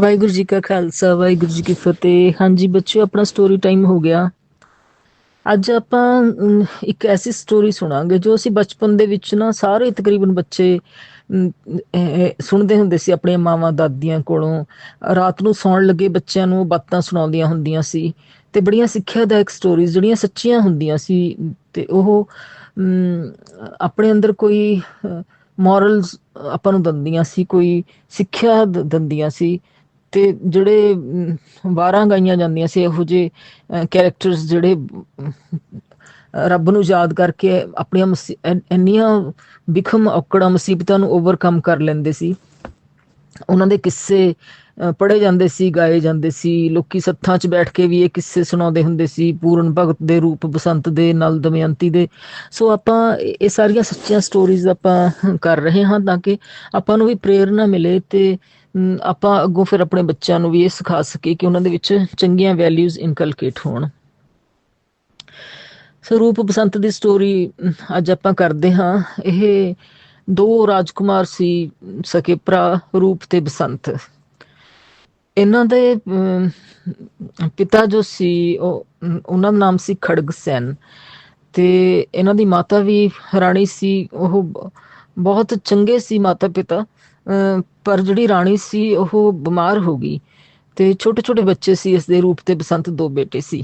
ਵਾਹਿਗੁਰੂ ਜੀ ਕਾ ਖਾਲਸਾ, ਵਾਹਿਗੁਰੂ ਜੀ ਕੀ ਫਤਿਹ। ਹਾਂਜੀ ਬੱਚਿਓ, ਆਪਣਾ ਸਟੋਰੀ ਟਾਈਮ ਹੋ ਗਿਆ। ਅੱਜ ਆਪਾਂ ਇੱਕ ਐਸੀ ਸਟੋਰੀ ਸੁਣਾਂਗੇ ਜੋ ਅਸੀਂ ਬਚਪਨ ਦੇ ਵਿੱਚ ਨਾ ਸਾਰੇ ਤਕਰੀਬਨ ਬੱਚੇ ਸੁਣਦੇ ਹੁੰਦੇ ਸੀ ਆਪਣੀਆਂ ਮਾਵਾਂ, ਦਾਦੀਆਂ ਕੋਲੋਂ। ਰਾਤ ਨੂੰ ਸੌਣ ਲੱਗੇ ਬੱਚਿਆਂ ਨੂੰ ਬਾਤਾਂ ਸੁਣਾਉਂਦੀਆਂ ਹੁੰਦੀਆਂ ਸੀ ਤੇ ਬੜੀਆਂ ਸਿੱਖਿਆਦਾਇਕ ਸਟੋਰੀਜ਼ ਜਿਹੜੀਆਂ ਸੱਚੀਆਂ ਹੁੰਦੀਆਂ ਸੀ ਤੇ ਉਹ ਆਪਣੇ ਅੰਦਰ ਕੋਈ ਮੋਰਲਸ ਆਪਾਂ ਨੂੰ ਦਿੰਦੀਆਂ ਸੀ, ਕੋਈ ਸਿੱਖਿਆ ਦ- ਦਿੰਦੀਆਂ ਸੀ। ਤੇ ਜਿਹੜੇ ਅਮ, ਵਾਰਾਂ ਗਾਈਆਂ ਜਾਂਦੀਆਂ ਸੀ ਇਹੋ ਜਿਹੇ ਕੈਰੈਕਟਰਸ ਜਿਹੜੇ ਰੱਬ ਨੂੰ ਯਾਦ ਕਰਕੇ ਆਪਣੀਆਂ ਇੰਨੀਆਂ ਵਿਖਮ ਔਕੜਾਂ ਮੁਸੀਬਤਾਂ ਨੂੰ ਓਵਰਕਮ ਕਰ ਲੈਂਦੇ ਸੀ। ਉਹਨਾਂ ਦੇ ਕਿੱਸੇ ਪੜੇ ਜਾਂਦੇ ਸੀ ਗਾਏ ਜਾਂਦੇ ਸੀ। ਲੋਕੀ ਸੱਥਾਂ 'ਚ ਬੈਠ ਕੇ ਵੀ ਇਹ ਕਿੱਸੇ ਸੁਣਾਉਂਦੇ ਹੁੰਦੇ ਸੀ ਪੂਰਨ ਭਗਤ ਦੇ ਰੂਪ ਬਸੰਤ ਦੇ ਨਾਲ ਦਮਯੰਤੀ ਦੇ। ਸੋ ਆਪਾਂ ਇਹ ਸਾਰੀਆਂ ਸੱਚੀਆਂ ਸਟੋਰੀਜ਼ ਆਪਾਂ ਕਰ ਰਹੇ ਹਾਂ ਤਾਂ ਕਿ ਆਪਾਂ ਨੂੰ ਵੀ ਪ੍ਰੇਰਣਾ ਮਿਲੇ ਤੇ ਆਪਾਂ ਅੱਗੋਂ ਫਿਰ ਆਪਣੇ ਬੱਚਿਆਂ ਨੂੰ ਵੀ ਇਹ ਸਿਖਾ ਸਕੀਏ ਕਿ ਉਹਨਾਂ ਦੇ ਵਿੱਚ ਚੰਗੀਆਂ ਵੈਲਿਊਜ਼ ਇਨਕਲਕੇਟ ਹੋਣ। ਸੋ ਰੂਪ ਬਸੰਤ ਦੀ ਸਟੋਰੀ ਅੱਜ ਆਪਾਂ ਕਰਦੇ ਹਾਂ। ਇਹ ਦੋ ਰਾਜਕੁਮਾਰ ਸੀ, ਸਕੇ ਭਰਾ ਰੂਪ ਤੇ ਬਸੰਤ। ਇਹਨਾਂ ਦੇ ਪਿਤਾ ਜੋ ਸੀ, ਉਹ ਉਹਨਾਂ ਦਾ ਨਾਮ ਸੀ ਖੜਗ ਸੈਨ। ਤੇ ਇਹਨਾਂ ਦੀ ਮਾਤਾ ਵੀ ਰਾਣੀ ਸੀ, ਉਹ ਬਹੁਤ ਚੰਗੇ ਸੀ ਮਾਤਾ ਪਿਤਾ ਪਰ ਜਿਹੜੀ ਰਾਣੀ ਸੀ ਉਹ ਬਿਮਾਰ ਹੋ ਗਈ ਤੇ ਛੋਟੇ ਛੋਟੇ ਬੱਚੇ ਸੀ ਇਸ ਦੇ ਰੂਪ ਤੇ ਬਸੰਤ ਦੋ ਬੇਟੇ ਸੀ।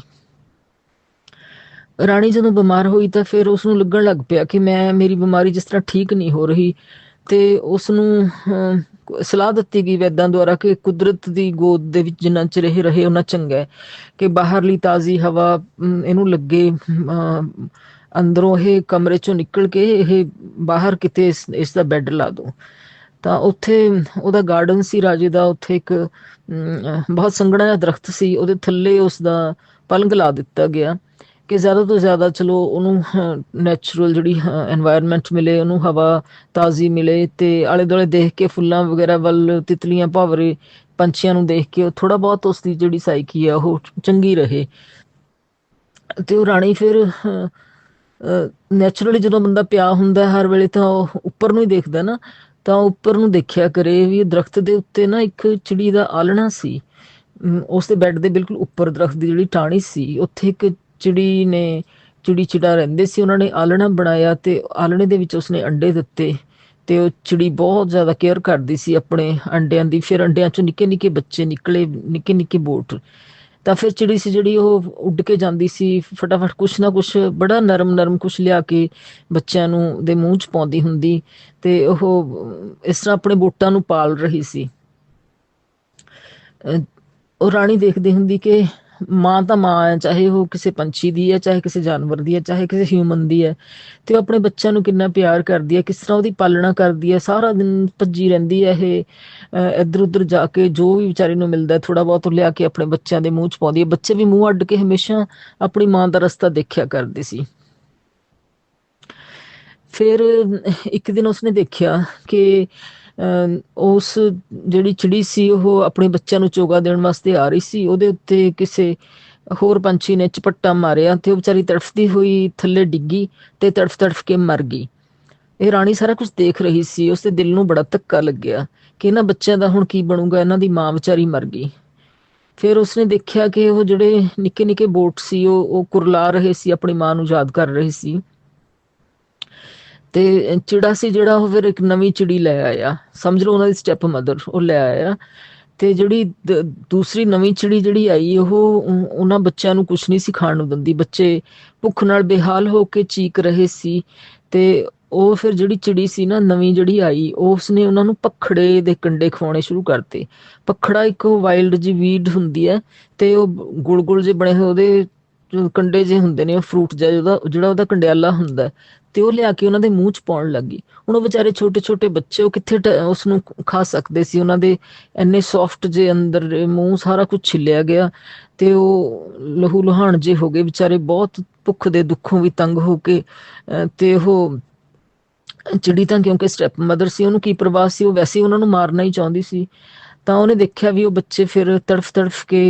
ਰਾਣੀ ਜਦੋਂ ਬਿਮਾਰ ਹੋਈ ਤਾਂ ਫਿਰ ਉਸ ਨੂੰ ਲੱਗਣ ਲੱਗ ਪਿਆ ਕਿ ਮੈਂ ਮੇਰੀ ਬਿਮਾਰੀ ਜਿਸ ਤਰ੍ਹਾਂ ਠੀਕ ਨਹੀਂ ਹੋ ਰਹੀ ਤੇ ਉਸ ਨੂੰ ਸਲਾਹ ਦਿੱਤੀ ਗਈ ਵੈਦਾਂ ਦੁਆਰਾ ਕਿ ਕੁਦਰਤ ਦੀ ਗੋਦ ਦੇ ਵਿੱਚ ਜਿੰਨਾ ਚਿਰ ਇਹ ਰਹੇ ਉਹਨਾਂ ਚੰਗਾ ਹੈ ਕਿ ਬਾਹਰਲੀ ਤਾਜ਼ੀ ਹਵਾ ਇਹਨੂੰ ਲੱਗੇ ਅਮ, ਅੰਦਰੋਂ ਇਹ ਕਮਰੇ ਚੋਂ ਨਿਕਲ ਕੇ ਇਹ ਬਾਹਰ ਕਿਤੇ ਇਸ ਇਸ ਦਾ ਬੈੱਡ ਲਾ ਦੋ। ਤਾਂ ਉੱਥੇ ਉਹਦਾ ਗਾਰਡਨ ਸੀ ਰਾਜੇ ਦਾ, ਉੱਥੇ ਇੱਕ ਬਹੁਤ ਸੰਘਣਾ ਜਿਹਾ ਦਰਖਤ ਸੀ, ਉਹਦੇ ਥੱਲੇ ਉਸ ਦਾ ਪਲੰਗ ਲਾ ਦਿੱਤਾ ਗਿਆ ਕਿ ਜ਼ਿਆਦਾ ਤੋਂ ਜ਼ਿਆਦਾ ਚਲੋ ਉਹਨੂੰ ਨੇਚਰਲ ਜਿਹੜੀ এনवायरमेंट ਮਿਲੇ, ਉਹਨੂੰ ਹਵਾ ਤਾਜ਼ੀ ਮਿਲੇ ਤੇ ਆਲੇ ਦੁਆਲੇ ਦੇਖ ਕੇ ਫੁੱਲਾਂ ਵਗੈਰਾ ਵੱਲ, ਤਿਤਲੀਆਂ, ਭਾਵਰੇ, ਪੰਛੀਆਂ ਨੂੰ ਦੇਖ ਕੇ ਥੋੜਾ ਬਹੁਤ ਉਸ ਦੀ ਜਿਹੜੀ ਸਾਈਕੀ ਆ ਉਹ ਚੰਗੀ ਰਹੇ। ਤੇ ਉਹ ਰਾਣੀ ਫਿਰ ਨੇਚਰਲੀ ਜਦੋਂ ਬੰਦਾ ਪਿਆ ਹੁੰਦਾ ਹਰ ਵੇਲੇ ਤਾਂ ਉਹ ਉੱਪਰ ਨੂੰ ਹੀ ਦੇਖਦਾ ਨਾ ਤਾਂ ਉੱਪਰ ਨੂੰ ਦੇਖਿਆ ਕਰੇ ਵੀ ਦਰਖਤ ਦੇ ਉੱਤੇ ਨਾ ਇੱਕ ਚਿੜੀ ਦਾ ਆਲਣਾ ਸੀ। ਅਮ, ਉਸ ਦੇ ਬੈੱਡ ਦੇ ਬਿਲਕੁਲ ਉੱਪਰ ਦਰਖਤ ਦੀ ਜਿਹੜੀ ਟਾਹਣੀ ਸੀ ਉੱਥੇ ਇੱਕ ਚਿੜੀ ਨੇ ਚਿੜੀ ਚਿੜਾ ਰਹਿੰਦੇ ਸੀ ਉਹਨਾਂ ਨੇ ਆਲਣਾ ਬਣਾਇਆ ਤੇ ਆਲਣੇ ਦੇ ਵਿੱਚ ਉਸਨੇ ਅੰਡੇ ਦਿੱਤੇ ਤੇ ਉਹ ਚਿੜੀ ਬਹੁਤ ਜ਼ਿਆਦਾ ਕੇਅਰ ਕਰਦੀ ਸੀ ਆਪਣੇ ਅੰਡਿਆਂ ਦੀ ਫਿਰ ਅੰਡਿਆਂ ਚੋਂ ਨਿੱਕੇ ਨਿੱਕੇ ਬੱਚੇ ਨਿਕਲੇ ਨਿੱਕੇ ਨਿੱਕੇ ਬੋਟ। ਤਾਂ ਫਿਰ ਚਿੜੀ ਸੀ ਜਿਹੜੀ ਉਹ ਉੱਡ ਕੇ ਜਾਂਦੀ ਸੀ, ਫਟਾਫਟ ਕੁਛ ਨਾ ਕੁਛ ਬੜਾ ਨਰਮ ਨਰਮ ਕੁਛ ਲਿਆ ਕੇ ਬੱਚਿਆਂ ਨੂੰ ਦੇ ਮੂੰਹ 'ਚ ਪਾਉਂਦੀ ਹੁੰਦੀ ਤੇ ਉਹ ਇਸ ਤਰ੍ਹਾਂ ਆਪਣੇ ਬੋਟਾਂ ਨੂੰ ਪਾਲ ਰਹੀ ਸੀ। ਅਹ ਉਹ ਰਾਣੀ ਦੇਖਦੀ ਹੁੰਦੀ ਕਿ ਮਾਂ ਤਾਂ ਮਾਂ ਹੈ, ਚਾਹੇ ਉਹ ਕਿਸੇ ਪੰਛੀ ਦੀ ਹੈ, ਚਾਹੇ ਕਿਸੇ ਜਾਨਵਰ ਦੀ ਹੈ, ਚਾਹੇ ਕਿਸੇ ਹਿਊਮਨ ਦੀ ਹੈ। ਤੇ ਉਹ ਆਪਣੇ ਬੱਚਿਆਂ ਨੂੰ ਕਿੰਨਾ ਪਿਆਰ ਕਰਦੀ ਹੈ, ਕਿਸ ਤਰ੍ਹਾਂ ਉਹਦੀ ਪਾਲਣਾ ਕਰਦੀ ਹੈ, ਸਾਰਾ ਦਿਨ ਭੱਜੀ ਰਹਿੰਦੀ ਹੈ ਇਹ ਇੱਧਰ ਉੱਧਰ ਜਾ ਕੇ, ਜੋ ਵੀ ਵਿਚਾਰੀ ਨੂੰ ਮਿਲਦਾ ਥੋੜਾ ਬਹੁਤ ਉਹ ਲਿਆ ਕੇ ਆਪਣੇ ਬੱਚਿਆਂ ਦੇ ਮੂੰਹ 'ਚ ਪਾਉਂਦੀ ਹੈ। ਬੱਚੇ ਵੀ ਮੂੰਹ ਅੱਡ ਕੇ ਹਮੇਸ਼ਾ ਆਪਣੀ ਮਾਂ ਦਾ ਰਸਤਾ ਦੇਖਿਆ ਕਰਦੇ ਸੀ। ਫਿਰ ਇੱਕ ਦਿਨ ਉਸਨੇ ਦੇਖਿਆ ਕਿ ਉਸ ਜਿਹੜੀ ਚਿੜੀ ਸੀ, ਉਹ ਆਪਣੇ ਬੱਚਿਆਂ ਨੂੰ ਚੋਗਾ ਦੇਣ ਵਾਸਤੇ ਆ ਰਹੀ ਸੀ। ਉਹਦੇ ਉੱਤੇ ਕਿਸੇ ਹੋਰ ਪੰਛੀ ਨੇ ਝਪੱਟਾ ਮਾਰਿਆ ਤੇ ਉਹ ਵਿਚਾਰੀ ਤੜਫਦੀ ਹੋਈ ਥੱਲੇ ਡਿੱਗੀ ਤੇ ਤੜਫ ਤੜਫ ਕੇ ਮਰ ਗਈ। ਇਹ ਰਾਣੀ ਸਾਰਾ ਕੁਝ ਦੇਖ ਰਹੀ ਸੀ। ਉਸਦੇ ਦਿਲ ਨੂੰ ਬੜਾ ਧੱਕਾ ਲੱਗਿਆ ਕਿ ਇਹਨਾਂ ਬੱਚਿਆਂ ਦਾ ਹੁਣ ਕੀ ਬਣੂਗਾ, ਇਹਨਾਂ ਦੀ ਮਾਂ ਵਿਚਾਰੀ ਮਰ ਗਈ। ਫਿਰ ਉਸਨੇ ਦੇਖਿਆ ਕਿ ਉਹ ਜਿਹੜੇ ਨਿੱਕੇ ਨਿੱਕੇ ਬੋਟ ਸੀ, ਉਹ ਉਹ ਕੁਰਲਾ ਰਹੇ ਸੀ, ਆਪਣੀ ਮਾਂ ਨੂੰ ਯਾਦ ਕਰ ਰਹੇ ਸੀ। ਤੇ ਚਿੜਾ ਸੀ ਜਿਹੜਾ ਉਹ ਫਿਰ ਇੱਕ ਨਵੀਂ ਚਿੜੀ ਲੈ ਆਇਆ। ਸਮਝ ਲਓ ਉਹਨਾਂ ਦੀ ਸਟੈਪ ਮਦਰ ਉਹ ਲੈ ਆਇਆ। ਤੇ ਜਿਹੜੀ ਦੂਸਰੀ ਨਵੀਂ ਚਿੜੀ ਜਿਹੜੀ ਆਈ, ਉਹ ਉਹਨਾਂ ਬੱਚਿਆਂ ਨੂੰ ਕੁਝ ਨਹੀਂ ਸੀ ਨੂੰ ਦਿੰਦੀ। ਬੱਚੇ ਭੁੱਖ ਨਾਲ ਬੇਹਾਲ ਹੋ ਕੇ ਚੀਕ ਰਹੇ ਸੀ ਤੇ ਉਹ ਫਿਰ ਜਿਹੜੀ ਚਿੜੀ ਸੀ ਨਾ, ਨਵੀਂ ਜਿਹੜੀ ਆਈ, ਉਸਨੇ ਉਹਨਾਂ ਨੂੰ ਪਖੜੇ ਦੇ ਕੰਡੇ ਖਵਾਉਣੇ ਸ਼ੁਰੂ ਕਰਤੇ। ਪਖੜਾ ਇੱਕ ਵਾਈਲਡ ਜੀ ਵੀਡ ਹੁੰਦੀ ਹੈ ਤੇ ਉਹ ਗੁਲ ਗੁਲ ਜੇ ਬਣੇ ਹੋਏ, ਉਹਦੇ ਜੋ ਕੰਡੇ ਜੇ ਹੁੰਦੇ ਨੇ, ਉਹ ਫਰੂਟ ਜਿਹਾ ਉਹਦਾ ਜਿਹੜਾ ਉਹਦਾ ਕੰਡਿਆਲਾ ਹੁੰਦਾ ਤੇ ਉਹ ਲਿਆ ਕੇ ਉਹਨਾਂ ਦੇ ਮੂੰਹ 'ਚ ਪਾਉਣ ਲੱਗੀ ਹੁਣ ਉਹ ਵਿਚਾਰੇ ਛੋਟੇ ਛੋਟੇ ਬੱਚੇ, ਉਹ ਕਿੱਥੇ ਉਸ ਨੂੰ ਖਾ ਸਕਦੇ ਸੀ? ਉਹਨਾਂ ਦੇ ਇੰਨੇ ਸੌਫਟ ਜੇ ਅੰਦਰ, ਮੂੰਹ ਸਾਰਾ ਕੁਝ ਛਿੱਲਿਆ ਗਿਆ ਤੇ ਉਹ ਲਹੂ ਲੁਹਾਣ ਜੇ ਹੋ ਗਏ। ਵਿਚਾਰੇ ਬਹੁਤ ਭੁੱਖ ਦੇ ਦੁੱਖੋਂ ਵੀ ਤੰਗ ਹੋ ਕੇ ਤੇ ਉਹ ਚਿੜੀ ਤਾਂ ਕਿਉਂਕਿ ਸਟੈਪ ਮਦਰ ਸੀ, ਉਹਨੂੰ ਕੀ ਪ੍ਰਵਾਹ ਸੀ? ਉਹ ਵੈਸੇ ਉਹਨਾਂ ਨੂੰ ਮਾਰਨਾ ਹੀ ਚਾਹੁੰਦੀ ਸੀ। ਤਾਂ ਉਹਨੇ ਦੇਖਿਆ ਵੀ ਉਹ ਬੱਚੇ ਫਿਰ ਤੜਫ ਤੜਫ ਕੇ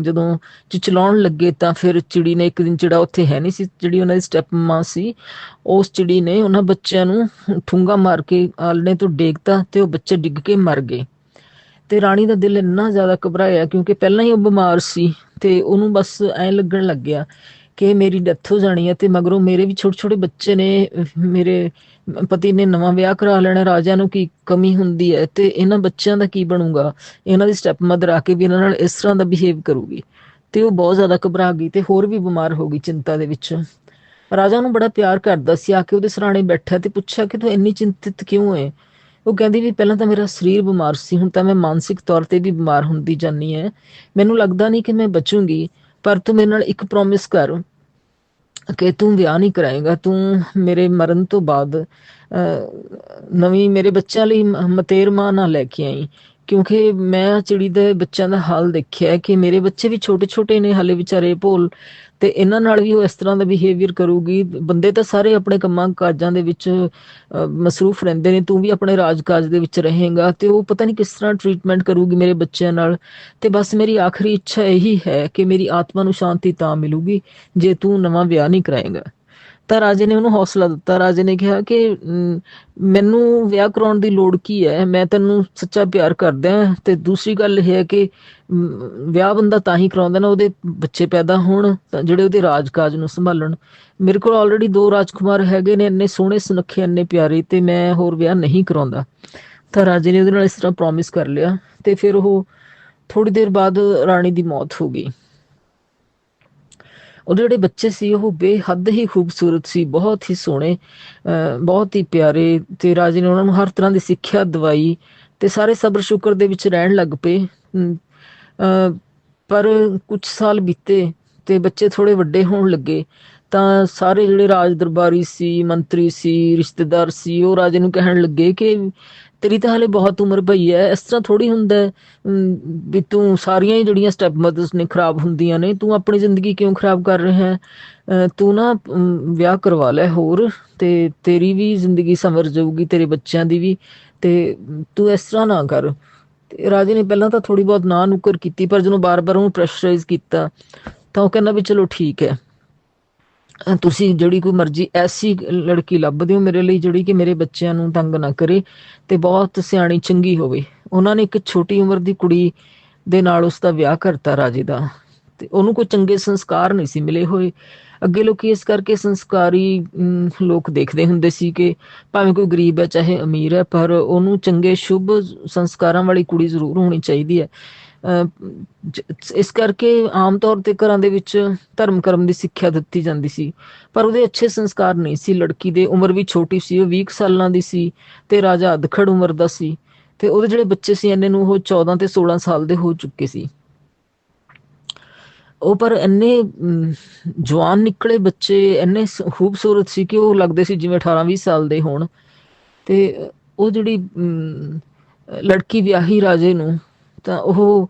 ਜਦੋਂ ਚਿਚਲਾਉਣ ਲੱਗੇ ਤਾਂ ਫਿਰ ਚਿੜੀ ਨੇ ਇੱਕ ਦਿਨ ਚਿੜਾ ਉੱਥੇ ਹੈ ਨਹੀਂ ਸੀ, ਜਿਹੜੀ ਉਹਨਾਂ ਦੀ ਸਟੈਪ ਮਾਂ ਸੀ, ਉਸ ਚਿੜੀ ਨੇ ਉਹਨਾਂ ਬੱਚਿਆਂ ਨੂੰ ਠੁੰਗਾ ਮਾਰ ਕੇ ਆਲਣੇ ਤੋਂ ਡੇਗਤਾ ਤੇ ਉਹ ਬੱਚੇ ਡਿੱਗ ਕੇ ਮਰ ਗਏ। ਤੇ ਰਾਣੀ ਦਾ ਦਿਲ ਇੰਨਾ ਜ਼ਿਆਦਾ ਘਬਰਾਇਆ ਕਿਉਂਕਿ ਪਹਿਲਾਂ ਹੀ ਉਹ ਬਿਮਾਰ ਸੀ ਤੇ ਉਹਨੂੰ ਬਸ ਐਂ ਲੱਗਣ ਲੱਗ ਗਿਆ ਕਿ ਮੇਰੀ ਡੈਥ ਹੋ ਜਾਣੀ ਹੈ ਤੇ ਮਗਰੋਂ ਮੇਰੇ ਵੀ ਛੋਟੇ ਛੋਟੇ ਬੱਚੇ ਨੇ, ਮੇਰੇ ਪਤੀ ਨੇ ਨਵਾਂ ਵਿਆਹ ਕਰਾ ਲੈਣਾ ਰਾਜਾ ਨੂੰ ਕੀ ਕਮੀ ਹੁੰਦੀ ਹੈ ਤੇ ਇਹਨਾਂ ਬੱਚਿਆਂ ਦਾ ਕੀ ਬਣੂਗਾ? ਇਹਨਾਂ ਦੀ ਸਟੈਪ ਮਦਰ ਆ ਕੇ ਵੀ ਇਹਨਾਂ ਨਾਲ ਇਸ ਤਰ੍ਹਾਂ ਦਾ ਬਿਹੇਵ ਕਰੂਗੀ ਤੇ ਉਹ ਬਹੁਤ ਜ਼ਿਆਦਾ ਘਬਰਾ ਗਈ ਤੇ ਹੋਰ ਵੀ ਬਿਮਾਰ ਹੋ ਗਈ ਚਿੰਤਾ ਦੇ ਵਿੱਚ। ਰਾਜਾ ਨੂੰ ਬੜਾ ਪਿਆਰ ਕਰਦਾ ਸੀ, ਆ ਕੇ ਉਹਦੇ ਸਰਾਣੇ ਬੈਠਾ ਤੇ ਪੁੱਛਿਆ ਕਿ ਤੂੰ ਇੰਨੀ ਚਿੰਤਿਤ ਕਿਉਂ ਹੈ? ਉਹ ਕਹਿੰਦੀ ਵੀ ਪਹਿਲਾਂ ਤਾਂ ਮੇਰਾ ਸਰੀਰ ਬਿਮਾਰ ਸੀ, ਹੁਣ ਤਾਂ ਮੈਂ ਮਾਨਸਿਕ ਤੌਰ ਤੇ ਵੀ ਬਿਮਾਰ ਹੁੰਦੀ ਜਾਨੀ ਹੈ। ਮੈਨੂੰ ਲੱਗਦਾ ਨਹੀਂ ਕਿ ਮੈਂ ਬਚੂੰਗੀ। ਪਰ ਤੂੰ ਮੇਰੇ ਨਾਲ ਇੱਕ ਪ੍ਰੋਮਿਸ ਕਰ ਕਿ ਤੂੰ ਵਿਆਹ ਨਹੀਂ ਕਰਾਏਗਾ। ਤੂੰ ਮੇਰੇ ਮਰਨ ਤੋਂ ਬਾਅਦ ਨਵੀਂ ਮੇਰੇ ਬੱਚਿਆਂ ਲਈ ਮਤੇਰ ਮਾਂ ਨਾ ਲੈ ਕੇ ਆਈ। ਕਿਉਂਕਿ ਮੈਂ ਚਿੜੀ ਦੇ ਬੱਚਿਆਂ ਦਾ ਹਾਲ ਦੇਖਿਆ ਕਿ ਮੇਰੇ ਬੱਚੇ ਵੀ ਛੋਟੇ ਛੋਟੇ ਨੇ ਹਲੇ ਵਿਚਾਰੇ ਭੋਲ, ਤੇ ਇਹਨਾਂ ਨਾਲ ਵੀ ਉਹ ਇਸ ਤਰ੍ਹਾਂ ਦਾ ਬਿਹੇਵੀਅਰ ਕਰੂਗੀ। ਬੰਦੇ ਤਾਂ ਸਾਰੇ ਆਪਣੇ ਕੰਮਾਂ ਕਾਜਾਂ ਦੇ ਵਿੱਚ ਮਸਰੂਫ ਰਹਿੰਦੇ ਨੇ, ਤੂੰ ਵੀ ਆਪਣੇ ਰਾਜਕਾਜ ਦੇ ਵਿੱਚ ਰਹੇਗਾ ਤੇ ਉਹ ਪਤਾ ਨਹੀਂ ਕਿਸ ਤਰ੍ਹਾਂ ਟ੍ਰੀਟਮੈਂਟ ਕਰੂਗੀ ਮੇਰੇ ਬੱਚਿਆਂ ਨਾਲ। ਤੇ ਬਸ ਮੇਰੀ ਆਖਰੀ ਇੱਛਾ ਇਹੀ ਹੈ ਕਿ ਮੇਰੀ ਆਤਮਾ ਨੂੰ ਸ਼ਾਂਤੀ ਤਾਂ ਮਿਲੂਗੀ, ਜੇ ਤੂੰ ਨਵਾਂ ਵਿਆਹ ਨਹੀਂ ਕਰਾਏਗਾ। ਤਾਂ ਰਾਜੇ ਨੇ ਉਹਨੂੰ ਹੌਸਲਾ ਦਿੱਤਾ। ਰਾਜੇ ਨੇ ਕਿਹਾ ਕਿ ਮੈਨੂੰ ਵਿਆਹ ਕਰਾਉਣ ਦੀ ਲੋੜ ਕੀ ਹੈ? ਮੈਂ ਤੈਨੂੰ ਸੱਚਾ ਪਿਆਰ ਕਰਦਾ ਤੇ ਦੂਸਰੀ ਗੱਲ ਇਹ ਹੈ ਕਿ ਵਿਆਹ ਬੰਦਾ ਤਾਂ ਹੀ ਕਰਾਉਂਦਾ ਨਾ, ਉਹਦੇ ਬੱਚੇ ਪੈਦਾ ਹੋਣ ਜਿਹੜੇ ਉਹਦੇ ਰਾਜਕਾਜ ਨੂੰ ਸੰਭਾਲਣ। ਮੇਰੇ ਕੋਲ ਆਲਰੇਡੀ ਦੋ ਰਾਜਕੁਮਾਰ ਹੈਗੇ ਨੇ, ਇੰਨੇ ਸੋਹਣੇ ਸੁਨੱਖੇ, ਇੰਨੇ ਪਿਆਰੇ, ਤੇ ਮੈਂ ਹੋਰ ਵਿਆਹ ਨਹੀਂ ਕਰਾਉਂਦਾ। ਤਾਂ ਰਾਜੇ ਨੇ ਉਹਦੇ ਨਾਲ ਇਸ ਤਰ੍ਹਾਂ ਪ੍ਰੋਮਿਸ ਕਰ ਲਿਆ, ਤੇ ਫਿਰ ਉਹ ਥੋੜੀ ਦੇਰ ਬਾਅਦ ਰਾਣੀ ਦੀ ਮੌਤ ਹੋ ਗਈ। ਉਹਦੇ ਜਿਹੜੇ ਬੱਚੇ ਸੀ, ਉਹ ਬੇਹੱਦ ਹੀ ਖੂਬਸੂਰਤ ਸੀ, ਬਹੁਤ ਹੀ ਸੋਹਣੇ ਬਹੁਤ ਹੀ ਪਿਆਰੇ ਤੇ ਰਾਜੇ ਨੇ ਉਹਨਾਂ ਨੂੰ ਹਰ ਤਰ੍ਹਾਂ ਦੀ ਸਿੱਖਿਆ ਦਵਾਈ ਤੇ ਸਾਰੇ ਸਬਰ ਸ਼ੁਕਰ ਦੇ ਵਿੱਚ ਰਹਿਣ ਲੱਗ ਪਏ। ਪਰ ਕੁਝ ਸਾਲ ਬੀਤੇ ਤੇ ਬੱਚੇ ਥੋੜੇ ਵੱਡੇ ਹੋਣ ਲੱਗੇ, ਤਾਂ ਸਾਰੇ ਜਿਹੜੇ ਰਾਜ ਦਰਬਾਰੀ ਸੀ, ਮੰਤਰੀ ਸੀ, ਰਿਸ਼ਤੇਦਾਰ ਸੀ, ਉਹ ਰਾਜੇ ਨੂੰ ਕਹਿਣ ਲੱਗੇ ਕਿ ਤੇਰੀ ਤਾਂ ਹਲੇ ਬਹੁਤ ਉਮਰ ਪਈ ਹੈ ਇਸ ਤਰ੍ਹਾਂ ਥੋੜੀ ਹੁੰਦਾ ਵੀ ਤੂੰ ਸਾਰੀਆਂ ਹੀ ਜਿਹੜੀਆਂ ਸਟੈਪ ਮਦਰਸ ਨੇ ਖਰਾਬ ਹੁੰਦੀਆਂ ਨੇ, ਤੂੰ ਆਪਣੀ ਜ਼ਿੰਦਗੀ ਕਿਉਂ ਖਰਾਬ ਕਰ ਰਿਹਾ ਹੈ ਤੂੰ ਨਾ ਵਿਆਹ ਕਰਵਾ ਲੈ ਹੋਰ, ਤੇ ਤੇਰੀ ਵੀ ਜ਼ਿੰਦਗੀ ਸਮਰ ਜਾਊਗੀ, ਤੇਰੇ ਬੱਚਿਆਂ ਦੀ ਵੀ, ਤੇ ਤੂੰ ਇਸ ਤਰ੍ਹਾਂ ਨਾ ਕਰ। ਰਾਜੇ ਨੇ ਪਹਿਲਾਂ ਤਾਂ ਥੋੜੀ ਬਹੁਤ ਨਾ ਨੁਕਰ ਕੀਤੀ, ਪਰ ਜਦੋਂ ਬਾਰ-ਬਾਰ ਉਹਨੂੰ ਪ੍ਰੈਸ਼ਰਾਈਜ਼ ਕੀਤਾ, ਤਾਂ ਉਹ ਕਹਿੰਦਾ ਵੀ ਚਲੋ ਠੀਕ ਹੈ ਤੁਸੀਂ ਜਿਹੜੀ ਕੋਈ ਮਰਜ਼ੀ ਐਸੀ ਲੜਕੀ ਲੱਭਦੇ ਹੋ ਮੇਰੇ ਲਈ ਜਿਹੜੀ ਕਿ ਮੇਰੇ ਬੱਚਿਆਂ ਨੂੰ ਤੰਗ ਨਾ ਕਰੇ ਤੇ ਬਹੁਤ ਸਿਆਣੀ ਚੰਗੀ ਹੋਵੇ। ਉਹਨਾਂ ਨੇ ਇੱਕ ਛੋਟੀ ਉਮਰ ਦੀ ਕੁੜੀ ਦੇ ਨਾਲ ਉਸ ਦਾ ਵਿਆਹ ਕਰਤਾ ਰਾਜੇ ਦਾ ਤੇ ਉਹਨੂੰ ਕੋਈ ਚੰਗੇ ਸੰਸਕਾਰ ਨਹੀਂ ਸੀ ਮਿਲੇ ਹੋਏ। ਅੱਗੇ ਲੋਕੀ ਇਸ ਕਰਕੇ ਸੰਸਕਾਰੀ ਲੋਕ ਦੇਖਦੇ ਹੁੰਦੇ ਸੀ ਕਿ ਭਾਵੇਂ ਕੋਈ ਗਰੀਬ ਹੈ, ਚਾਹੇ ਅਮੀਰ ਹੈ, ਪਰ ਉਹਨੂੰ ਚੰਗੇ, ਸ਼ੁਭ ਸੰਸਕਾਰਾਂ ਵਾਲੀ ਕੁੜੀ ਜ਼ਰੂਰ ਹੋਣੀ ਚਾਹੀਦੀ ਹੈ। ਇਸ ਕਰਕੇ ਆਮ ਤੌਰ ਤੇ ਘਰਾਂ ਦੇ ਵਿੱਚ ਧਰਮ ਕਰਮ ਦੀ ਸਿੱਖਿਆ ਦਿੱਤੀ ਜਾਂਦੀ ਸੀ। ਪਰ ਉਹਦੇ ਅੱਛੇ ਸੰਸਕਾਰ ਨਹੀਂ ਸੀ। ਲੜਕੀ ਦੇ ਉਮਰ ਵੀ ਛੋਟੀ ਸੀ, ਉਹ 20 ਸਾਲਾਂ ਦੀ ਸੀ ਤੇ ਰਾਜਾ ਅਧਖੜ ਉਮਰ ਦਾ ਸੀ ਤੇ ਉਹਦੇ ਜਿਹੜੇ ਬੱਚੇ ਸੀ ਇਹਨੇ ਨੂੰ ਉਹ 14 ਤੇ 16 ਸਾਲ ਦੇ ਹੋ ਚੁੱਕੇ ਸੀ। ਉਹ ਪਰ ਇੰਨੇ ਜਵਾਨ ਨਿਕਲੇ ਬੱਚੇ, ਇੰਨੇ ਖੂਬਸੂਰਤ ਸੀ ਕਿ ਉਹ ਲੱਗਦੇ ਸੀ ਜਿਵੇਂ 18 20 ਸਾਲ ਦੇ ਹੋਣ। ਤੇ ਉਹ ਜਿਹੜੀ ਲੜਕੀ ਵਿਆਹੀ ਰਾਜੇ ਨੂੰ ਤਾਂ ਉਹ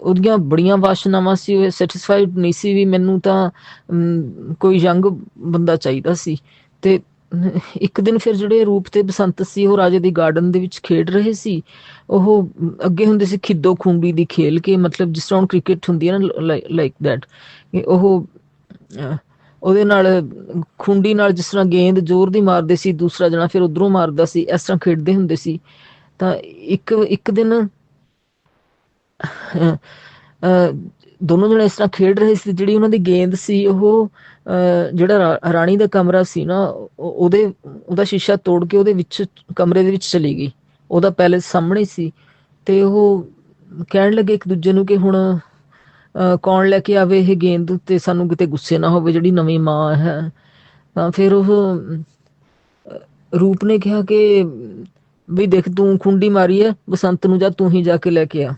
ਉਹਦੀਆਂ ਬੜੀਆਂ ਵਾਸ਼ਨਾਵਾਂ ਸੀ, ਉਹ ਸੈਟੀਸਫਾਈਡ ਨਹੀਂ ਸੀ ਵੀ ਮੈਨੂੰ ਤਾਂ ਕੋਈ ਯੰਗ ਬੰਦਾ ਚਾਹੀਦਾ ਸੀ। ਤੇ ਇੱਕ ਦਿਨ ਫਿਰ ਜਿਹੜੇ ਰੂਪ ਤੇ ਬਸੰਤ ਸੀ, ਉਹ ਰਾਜੇ ਦੀ ਗਾਰਡਨ ਦੇ ਵਿੱਚ ਖੇਡ ਰਹੇ ਸੀ। ਉਹ ਅੱਗੇ ਹੁੰਦੇ ਸੀ ਖਿੱਦੋ ਖੂੰਡੀ ਦੀ ਖੇਲ ਕੇ, ਮਤਲਬ ਜਿਸ ਤਰ੍ਹਾਂ ਕ੍ਰਿਕਟ ਹੁੰਦੀ ਹੈ ਨਾ ਲਾਈਕ ਦੈਟ ਉਹ ਉਹਦੇ ਨਾਲ ਖੁੰਡੀ ਨਾਲ ਜਿਸ ਤਰ੍ਹਾਂ ਗੇਂਦ ਜ਼ੋਰ ਦੀ ਮਾਰਦੇ ਸੀ, ਦੂਸਰਾ ਜਣਾ ਫਿਰ ਉਧਰੋਂ ਮਾਰਦਾ ਸੀ, ਇਸ ਤਰ੍ਹਾਂ ਖੇਡਦੇ ਹੁੰਦੇ ਸੀ। ਤਾਂ ਇੱਕ ਇੱਕ ਦਿਨ ਦੋਨੋਂ ਜਣੇ ਇਸ ਤਰ੍ਹਾਂ ਖੇਡ ਰਹੇ ਸੀ, ਜਿਹੜੀ ਉਹਨਾਂ ਦੀ ਗੇਂਦ ਸੀ, ਉਹ ਜਿਹੜਾ ਰਾਣੀ ਦਾ ਕਮਰਾ ਸੀ ਨਾ ਉਹਦੇ, ਉਹਦਾ ਸ਼ੀਸ਼ਾ ਤੋੜ ਕੇ ਉਹਦੇ ਵਿੱਚ, ਕਮਰੇ ਦੇ ਵਿੱਚ ਚਲੀ ਗਈ। ਉਹਦਾ ਪੈਲੇਸ ਸਾਹਮਣੇ ਸੀ ਤੇ ਉਹ ਕਹਿਣ ਲੱਗੇ ਇੱਕ ਦੂਜੇ ਨੂੰ ਕਿ ਹੁਣ ਕੌਣ ਲੈ ਕੇ ਆਵੇ ਇਹ ਗੇਂਦ ਤੇ ਸਾਨੂੰ ਕਿਤੇ ਗੁੱਸੇ ਨਾ ਹੋਵੇ, ਜਿਹੜੀ ਨਵੀਂ ਮਾਂ ਹੈ। ਤਾਂ ਫਿਰ ਉਹ ਰੂਪ ਨੇ ਕਿਹਾ ਕਿ ਵੀ ਦੇਖ, ਤੂੰ ਖੁੰਡੀ ਮਾਰੀ ਹੈ, ਬਸੰਤ ਨੂੰ ਜਾ, ਤੂੰ ਹੀ ਜਾ ਕੇ ਲੈ ਕੇ ਆ।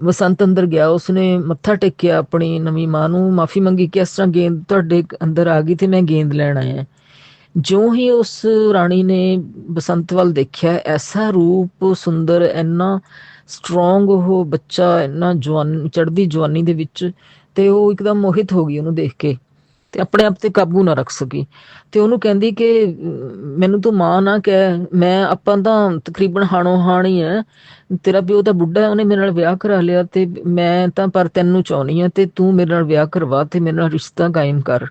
ਵਸੰਤ ਅੰਦਰ ਗਿਆ, ਉਸਨੇ ਮੱਥਾ ਟੇਕਿਆ ਆਪਣੀ ਨਵੀਂ ਮਾਂ ਨੂੰ, ਮਾਫੀ ਮੰਗੀ ਕਿ ਇਸ ਤਰ੍ਹਾਂ ਗੇਂਦ ਤੁਹਾਡੇ ਅੰਦਰ ਆ ਗਈ ਤੇ ਮੈਂ ਗੇਂਦ ਲੈਣ ਆਇਆ ਜੋ ਹੀ ਉਸ ਰਾਣੀ ਨੇ ਬਸੰਤ ਵੱਲ ਦੇਖਿਆ, ਐਸਾ ਰੂਪ ਸੁੰਦਰ ਇੰਨਾ ਸਟਰੋਂਗ ਉਹ ਬੱਚਾ ਇੰਨਾ ਜਵਾਨ ਚੜਦੀ ਜਵਾਨੀ ਦੇ ਵਿੱਚ ਤੇ ਉਹ ਇੱਕਦਮ ਮੋਹਿਤ ਹੋ ਗਈ ਉਹਨੂੰ ਦੇਖ ਕੇ। ਤੇ ਆਪਣੇ ਆਪ ਤੇ ਕਾਬੂ ਨਾ ਰੱਖ ਸਕੀ। ਤੇ ਉਹਨੂੰ ਕਹਿੰਦੀ ਕਿ ਮੈਨੂੰ ਤੂੰ ਮਾਂ ਨਾ ਕਹਿ। ਮੈਂ, ਆਪਾਂ ਤਾਂ ਤਕਰੀਬਨ ਹਾਣੋ ਹਾਣ ਹੀ ਹੈ ਤੇਰਾ ਪਿਓ ਤਾਂ ਬੁੱਢਾ ਹੈ, ਉਹਨੇ ਮੇਰੇ ਨਾਲ ਵਿਆਹ ਕਰਾ ਲਿਆ ਤੇ ਮੈਂ ਤਾਂ ਪਰ ਤੈਨੂੰ ਚਾਹਣੀ ਆ ਤੇ ਤੂੰ ਮੇਰੇ ਨਾਲ ਵਿਆਹ ਕਰਵਾ ਤੇ ਮੇਰੇ ਨਾਲ ਰਿਸ਼ਤਾ ਕਾਇਮ ਕਰ।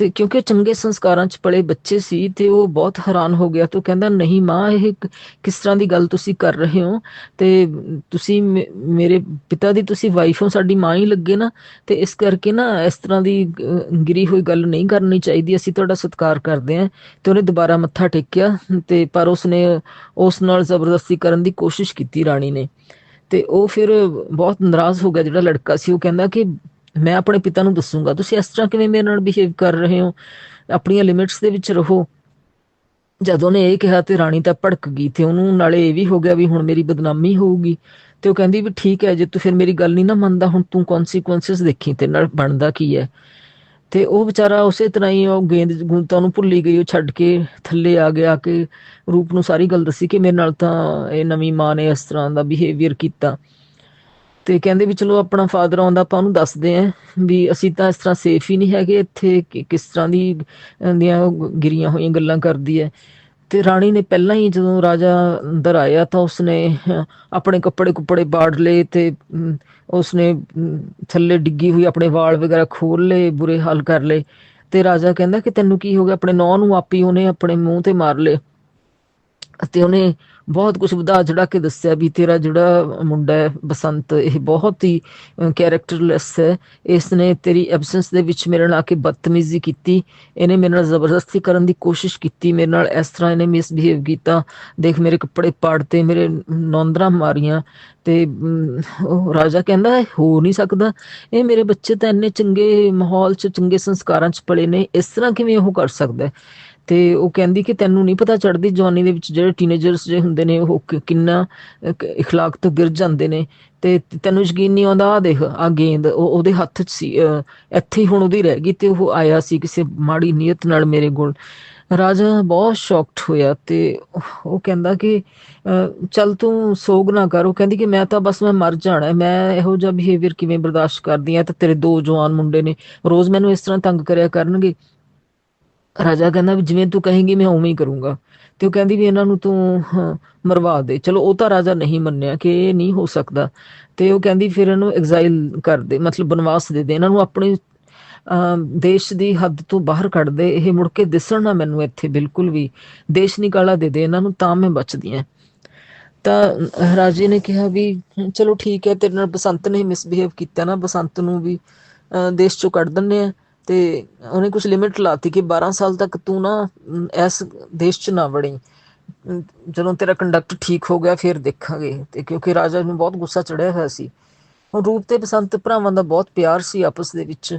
ਤੇ ਕਿਉਂਕਿ ਚੰਗੇ ਸੰਸਕਾਰਾਂ ਚ ਪਲੇ ਬੱਚੇ ਸੀ ਤੇ ਉਹ ਬਹੁਤ ਹੈਰਾਨ ਹੋ ਗਿਆ ਤੇ ਕਹਿੰਦਾ, ਨਹੀਂ ਮਾਂ, ਇਹ ਕਿਸ ਤਰ੍ਹਾਂ ਦੀ ਗੱਲ ਤੁਸੀਂ ਕਰ ਰਹੇ ਹੋ? ਤੇ ਤੁਸੀਂ ਮੇਰੇ ਪਿਤਾ ਦੀ ਤੁਸੀਂ ਵਾਈਫ ਹੋ, ਸਾਡੀ ਮਾਂ ਹੀ ਲੱਗੇ ਨਾ। ਤੇ ਇਸ ਕਰਕੇ ਨਾ ਇਸ ਤਰ੍ਹਾਂ ਦੀ ਗਿਰੀ ਹੋਈ ਗੱਲ ਨਹੀਂ ਕਰਨੀ ਚਾਹੀਦੀ, ਅਸੀਂ ਤੁਹਾਡਾ ਸਤਿਕਾਰ ਕਰਦੇ ਹਾਂ। ਤੇ ਉਹਨੇ ਦੁਬਾਰਾ ਮੱਥਾ ਟੇਕਿਆ ਤੇ ਪਰ ਉਸਨੇ, ਉਸ ਨਾਲ ਜ਼ਬਰਦਸਤੀ ਕਰਨ ਦੀ ਕੋਸ਼ਿਸ਼ ਕੀਤੀ ਰਾਣੀ ਨੇ। ਤੇ ਉਹ ਫਿਰ ਬਹੁਤ ਨਾਰਾਜ਼ ਹੋ ਗਿਆ, ਜਿਹੜਾ ਲੜਕਾ ਸੀ। ਉਹ ਕਹਿੰਦਾ ਕਿ ਮੈਂ ਆਪਣੇ ਪਿਤਾ ਨੂੰ ਦੱਸੂਗਾ। ਤੁਸੀਂ ਇਸ ਤਰ੍ਹਾਂ ਕਿਵੇਂ ਮੇਰੇ ਨਾਲ ਬਿਹੇਵ ਕਰ ਰਹੇ ਹੋ? ਆਪਣੀਆਂ ਲਿਮਿਟਸ ਦੇ ਵਿੱਚ ਰਹੋ। ਜਦੋਂ ਉਹਨੇ ਇਹ ਕਿਹਾ ਤੇ ਰਾਣੀ ਤਾਂ ਭੜਕ ਗਈ ਤੇ ਉਹਨੂੰ ਨਾਲੇ ਇਹ ਵੀ ਹੋ ਗਿਆ ਵੀ ਹੁਣ ਮੇਰੀ ਬਦਨਾਮੀ ਹੋਊਗੀ। ਤੇ ਉਹ ਕਹਿੰਦੀ ਵੀ ਠੀਕ ਹੈ, ਜੇ ਤੂੰ ਫਿਰ ਮੇਰੀ ਗੱਲ ਨਹੀਂ ਨਾ ਮੰਨਦਾ, ਹੁਣ ਤੂੰ ਕੌਨਸੀਕੁਐਂਸਸ ਦੇਖੀ ਤੇ ਨਾਲ ਬਣਦਾ ਕੀ ਹੈ? ਤੇ ਉਹ ਵਿਚਾਰਾ ਉਸੇ ਤਰ੍ਹਾਂ ਹੀ ਉਹ ਗੇਂਦ ਗੁੰਤਾ ਨੂੰ ਭੁੱਲੀ ਗਈ, ਉਹ ਛੱਡ ਕੇ ਥੱਲੇ ਆ ਗਿਆ ਕਿ ਰੂਪ ਨੂੰ ਸਾਰੀ ਗੱਲ ਦੱਸੀ ਕਿ ਮੇਰੇ ਨਾਲ ਤਾਂ ਇਹ ਨਵੀਂ ਮਾਂ ਨੇ ਇਸ ਤਰ੍ਹਾਂ ਦਾ ਬਿਹੇਵੀਅਰ ਕੀਤਾ। ਤੇ ਕਹਿੰਦੇ ਵੀ ਚਲੋ ਆਪਣਾ ਫਾਦਰ ਆਉਂਦਾ ਆਪਾਂ ਉਹਨੂੰ ਦੱਸਦੇ ਆਂ ਵੀ ਅਸੀਂ ਤਾਂ ਇਸ ਤਰ੍ਹਾਂ ਸੇਫ ਹੀ ਨਹੀਂ ਹੈਗੇ ਇੱਥੇ ਕਿਸ ਤਰ੍ਹਾਂ ਦੀ ਦੀਆਂ ਗਿਰੀਆਂ ਹੋਈਆਂ ਗੱਲਾਂ ਕਰਦੀ ਹੈ। ਤੇ ਰਾਣੀ ਨੇ ਪਹਿਲਾਂ ਹੀ ਜਦੋਂ ਰਾਜਾ ਅੰਦਰ ਆਇਆ ਤਾਂ ਉਸਨੇ ਆਪਣੇ ਕੱਪੜੇ ਕੁੱਪੜੇ ਬਾੜ ਲਏ ਤੇ ਉਸਨੇ ਥੱਲੇ ਡਿੱਗੀ ਹੋਈ ਆਪਣੇ ਵਾਲ ਵਗੈਰਾ ਖੋਲ ਲਏ, ਬੁਰੇ ਹਾਲ ਕਰ ਲਏ। ਤੇ ਰਾਜਾ ਕਹਿੰਦਾ ਕਿ ਤੈਨੂੰ ਕੀ ਹੋ ਗਿਆ? ਆਪਣੇ ਨੌਂ ਨੂੰ ਆਪੀ ਉਹਨੇ ਆਪਣੇ ਮੂੰਹ ਤੇ ਮਾਰ ਲਏ। ਅਤੇ ਉਹਨੇ ਬਹੁਤ ਕੁਝ ਵਧਾ ਚੜਾ ਕੇ ਦੱਸਿਆ ਵੀ ਤੇਰਾ ਜਿਹੜਾ ਮੁੰਡਾ ਹੈ ਬਸੰਤ, ਇਹ ਬਹੁਤ ਹੀ ਕੈਰੈਕਟਰਲੈਸ ਹੈ। ਇਸ ਨੇ ਤੇਰੀ ਐਬਸੈਂਸ ਦੇ ਵਿੱਚ ਮੇਰੇ ਨਾਲ ਆ ਕੇ ਬਦਤਮੀਜ਼ੀ ਕੀਤੀ। ਇਹਨੇ ਮੇਰੇ ਨਾਲ ਜ਼ਬਰਦਸਤੀ ਕਰਨ ਦੀ ਕੋਸ਼ਿਸ਼ ਕੀਤੀ। ਮੇਰੇ ਨਾਲ ਇਸ ਤਰ੍ਹਾਂ ਇਹਨੇ ਮਿਸਬਿਹੇਵ ਕੀਤਾ। ਦੇਖ, ਮੇਰੇ ਕੱਪੜੇ ਪਾੜਤੇ ਮੇਰੇ ਨੌਂਦਰਾਂ ਮਾਰੀਆਂ ਤੇ ਰਾਜਾ ਕਹਿੰਦਾ ਹੋ ਨਹੀਂ ਸਕਦਾ। ਇਹ ਮੇਰੇ ਬੱਚੇ ਤਾਂ ਇੰਨੇ ਚੰਗੇ ਮਾਹੌਲ 'ਚ, ਚੰਗੇ ਸੰਸਕਾਰਾਂ 'ਚ ਪਲੇ ਨੇ। ਇਸ ਤਰ੍ਹਾਂ ਕਿਵੇਂ ਉਹ ਕਰ ਸਕਦਾ ਤੇ ਉਹ ਕਹਿੰਦੀ ਕਿ ਤੈਨੂੰ ਨਹੀਂ ਪਤਾ ਚੜਦੀ ਜਵਾਨੀ ਦੇ ਵਿੱਚ ਜਿਹੜੇ ਟੀਨੇਜਰਸ ਜੇ ਹੁੰਦੇ ਨੇ ਉਹ ਕਿ- ਕਿੰਨਾ ਅਹ, ਕ- اخلاق ਤੋਂ ਗਿਰ ਜਾਂਦੇ ਨੇ ਤੇ ਤੈਨੂੰ ਯਕੀਨ ਨਹੀਂ ਆਉਂਦਾ ਆ ਦੇਖ ਆ ਗੇਂਦ ਉਹ ਉਹਦੇ ਹੱਥ 'ਚ ਸੀ ਅਹ, ਇੱਥੇ ਹੀ ਹੁਣ ਉਹਦੀ ਰਹਿ ਗਈ ਤੇ ਉਹ ਆਇਆ ਸੀ ਕਿਸੇ ਮਾੜੀ ਨੀਅਤ ਨਾਲ ਮੇਰੇ ਕੋਲ ਰਾਜਾ ਬਹੁਤ ਸ਼ੌਕਡ ਹੋਇਆ ਤੇ ਉਹ ਕਹਿੰਦਾ ਕਿ ਅਹ, ਚੱਲ ਤੂੰ ਸੋਗ ਨਾ ਕਰ ਉਹ ਕਹਿੰਦੀ ਕਿ ਮੈਂ ਤਾਂ ਬਸ ਮੈਂ ਮਰ ਜਾਣਾ ਹੈ, ਮੈਂ ਇਹੋ ਜਿਹਾ ਬਿਹੇਵੀਅਰ ਕਿਵੇਂ ਬਰਦਾਸ਼ਤ ਕਰਦੀ ਆ ਤੇ ਤੇਰੇ ਦੋ ਜਵਾਨ ਮੁੰਡੇ ਨੇ ਰੋਜ਼ ਮੈਨੂੰ ਇਸ ਤਰ੍ਹਾਂ ਤੰਗ ਕਰਿਆ ਕਰਨਗੇ ਰਾਜਾ ਕਹਿੰਦਾ ਵੀ ਜਿਵੇਂ ਤੂੰ ਕਹੇਂਗੀ ਮੈਂ ਉਵੇਂ ਹੀ ਕਰੂੰਗਾ ਤੇ ਉਹ ਕਹਿੰਦੀ ਵੀ ਇਹਨਾਂ ਨੂੰ ਤੂੰ ਮਰਵਾ ਦੇ। ਚਲੋ ਉਹ ਤਾਂ ਰਾਜਾ ਨਹੀਂ ਮੰਨਿਆ ਕਿ ਇਹ ਨਹੀਂ ਹੋ ਸਕਦਾ। ਤੇ ਉਹ ਕਹਿੰਦੀ ਫਿਰ ਇਹਨੂੰ ਐਗਜ਼ਾਈਲ ਕਰ ਦੇ ਮਤਲਬ ਬਨਵਾਸ ਦੇ ਦੇ। ਇਹਨਾਂ ਨੂੰ ਆਪਣੀ ਦੇਸ਼ ਦੀ ਹੱਦ ਤੋਂ ਬਾਹਰ ਕੱਢ ਦੇ। ਇਹ ਮੁੜ ਕੇ ਦਿਸਣ ਨਾ ਮੈਨੂੰ ਇੱਥੇ ਬਿਲਕੁਲ ਵੀ। ਦੇਸ਼ ਨਿਕਾਲਾ ਦੇ ਦੇ ਇਹਨਾਂ ਨੂੰ ਤਾਂ ਮੈਂ ਬਚਦੀ ਹਾਂ ਤਾਂ ਰਾਜੇ ਨੇ ਕਿਹਾ ਵੀ ਚਲੋ ਠੀਕ ਹੈ ਤੇਰੇ ਨਾਲ ਬਸੰਤ ਨੇ ਮਿਸਬਿਹੇਵ ਕੀਤਾ ਨਾ। ਬਸੰਤ ਨੂੰ ਵੀ ਅਹ, ਦੇਸ਼ ਚੋਂ ਕੱਢ ਦਿੰਨੇ ਆ। ਤੇ ਉਹਨੇ ਕੁਝ ਲਿਮਿਟ ਲਾਤੀ ਕਿ 12 ਸਾਲ ਤੱਕ ਤੂੰ ਨਾ ਇਸ ਦੇਸ਼ 'ਚ ਨਾ ਵੜੀ। ਜਦੋਂ ਤੇਰਾ ਕੰਡਕਟ ਠੀਕ ਹੋ ਗਿਆ, ਫਿਰ ਦੇਖਾਂਗੇ। ਤੇ ਕਿਉਂਕਿ ਰਾਜਾ ਨੂੰ ਬਹੁਤ ਗੁੱਸਾ ਚੜਿਆ ਹੋਇਆ ਸੀ। ਹੁਣ ਰੂਪ ਤੇ ਬਸੰਤ ਭਰਾਵਾਂ ਦਾ ਬਹੁਤ ਪਿਆਰ ਸੀ ਆਪਸ ਦੇ ਵਿੱਚ।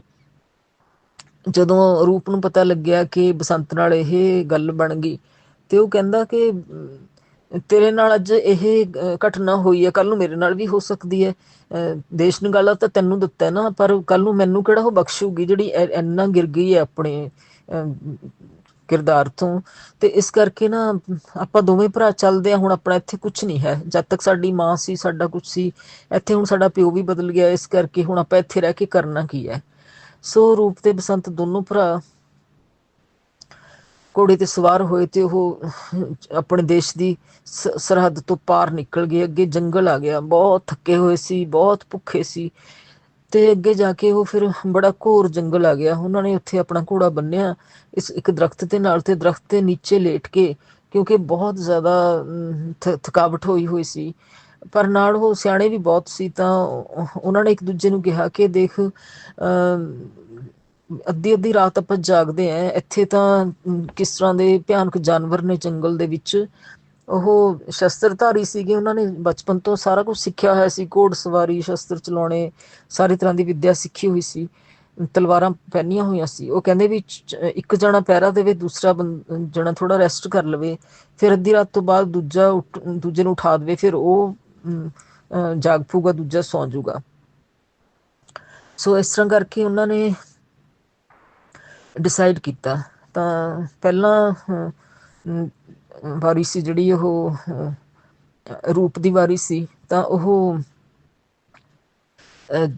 ਜਦੋਂ ਰੂਪ ਨੂੰ ਪਤਾ ਲੱਗਿਆ ਕਿ ਬਸੰਤ ਨਾਲ ਇਹ ਗੱਲ ਬਣ ਗਈ, ਤੇ ਉਹ ਕਹਿੰਦਾ ਕਿ ਤੇਰੇ ਨਾਲ ਅੱਜ ਇਹ ਘਟਨਾ ਹੋਈ ਹੈ ਕੱਲ ਨੂੰ ਮੇਰੇ ਨਾਲ ਵੀ ਹੋ ਸਕਦੀ ਹੈ। ਅ, ਦੇਸ਼ ਨਿਗਾਲਾ ਤਾਂ ਤੈਨੂੰ ਦਿੱਤਾ ਨਾ ਪਰ ਕੱਲ ਨੂੰ ਮੈਨੂੰ ਕਿਹੜਾ ਉਹ ਬਖਸ਼ੂਗੀ ਜਿਹੜੀ ਇੰਨਾ ਗਿਰ ਗਈ ਹੈ ਆਪਣੇ ਅ, ਕਿਰਦਾਰ ਤੋਂ। ਤੇ ਇਸ ਕਰਕੇ ਨਾ ਆਪਾਂ ਦੋਵੇਂ ਭਰਾ ਚੱਲਦੇ ਆ ਹੁਣ ਆਪਣਾ ਇੱਥੇ ਕੁਝ ਨਹੀਂ ਹੈ। ਜਦ ਤੱਕ ਸਾਡੀ ਮਾਂ ਸੀ ਸਾਡਾ ਕੁਝ ਸੀ ਇੱਥੇ ਹੁਣ ਸਾਡਾ ਪਿਓ ਵੀ ਬਦਲ ਗਿਆ ਇਸ ਕਰਕੇ ਹੁਣ ਆਪਾਂ ਇੱਥੇ ਰਹਿ ਕੇ ਕਰਨਾ ਕੀ ਹੈ। ਸੋ ਰੂਪ ਤੇ ਬਸੰਤ ਦੋਨੋਂ ਭਰਾ ਘੋੜੇ ਤੇ ਸਵਾਰ ਹੋਏ ਤੇ ਉਹ ਆਪਣੇ ਦੇਸ਼ ਦੀ ਸਰਹੱਦ ਤੋਂ ਪਾਰ ਨਿਕਲ ਗਏ। ਅੱਗੇ ਜੰਗਲ ਆ ਗਿਆ। ਬਹੁਤ ਥੱਕੇ ਹੋਏ ਸੀ ਬਹੁਤ ਭੁੱਖੇ ਸੀ। ਤੇ ਅੱਗੇ ਜਾ ਕੇ ਉਹ ਫਿਰ ਬੜਾ ਘੋਰ ਜੰਗਲ ਆ ਗਿਆ। ਉਹਨਾਂ ਨੇ ਉੱਥੇ ਆਪਣਾ ਘੋੜਾ ਬੰਨਿਆ ਇਸ ਇੱਕ ਦਰਖਤ ਦੇ ਨਾਲ ਤੇ ਦਰਖਤ ਦੇ ਨੀਚੇ ਲੇਟ ਕੇ ਕਿਉਂਕਿ ਬਹੁਤ ਜ਼ਿਆਦਾ ਥਕਾਵਟ ਹੋਈ ਹੋਈ ਸੀ। ਪਰ ਨਾਲ ਉਹ ਸਿਆਣੇ ਵੀ ਬਹੁਤ ਸੀ ਤਾਂ ਉਹਨਾਂ ਨੇ ਇੱਕ ਦੂਜੇ ਨੂੰ ਕਿਹਾ ਕਿ ਦੇਖ ਅਮ, ਅੱਧੀ ਅੱਧੀ ਰਾਤ ਆਪਾਂ ਜਾਗਦੇ ਆਂ। ਇੱਥੇ ਤਾਂ ਕਿਸ ਤਰ੍ਹਾਂ ਦੇ ਭਿਆਨਕ ਜਾਨਵਰ ਨੇ ਜੰਗਲ ਦੇ ਵਿੱਚ। ਉਹ ਸ਼ਸਤਰਧਾਰੀ ਸੀਗੇ ਉਹਨਾਂ ਨੇ ਬਚਪਨ ਤੋਂ ਸਾਰਾ ਕੁਝ ਸਿੱਖਿਆ ਹੋਇਆ ਸੀ। ਘੋੜ ਸਵਾਰੀ ਸ਼ਸਤਰ ਚਲਾਉਣੇ ਸਾਰੀ ਤਰ੍ਹਾਂ ਦੀ ਵਿੱਦਿਆ ਸਿੱਖੀ ਹੋਈ ਸੀ। ਤਲਵਾਰਾਂ ਪਹਿਨੀਆਂ ਹੋਈਆਂ ਸੀ। ਉਹ ਕਹਿੰਦੇ ਵੀ ਇੱਕ ਜਣਾ ਪਹਿਰਾ ਦੇਵੇ ਦੂਸਰਾ ਬੰ- ਜਣਾ ਥੋੜਾ ਰੈਸਟ ਕਰ ਲਵੇ। ਫਿਰ ਅੱਧੀ ਰਾਤ ਤੋਂ ਬਾਅਦ ਦੂਜਾ ਉੱਠ- ਦੂਜੇ ਨੂੰ ਉਠਾ ਦੇਵੇ ਫਿਰ ਉਹ ਅਮ, ਅਹ, ਜਾਗ ਪਊਗਾ ਦੂਜਾ ਸੌਂ ਜਾਊਗਾ ਸੋ ਇਸ ਤਰ੍ਹਾਂ ਕਰਕੇ ਉਹਨਾਂ ਨੇ ਡਿਸਾਈਡ ਕੀਤਾ, ਤਾਂ ਪਹਿਲਾਂ ਵਾਰੀ ਸੀ ਜਿਹੜੀ ਉਹ ਰੂਪ ਦੀ ਵਾਰੀ ਸੀ, ਤਾਂ ਉਹ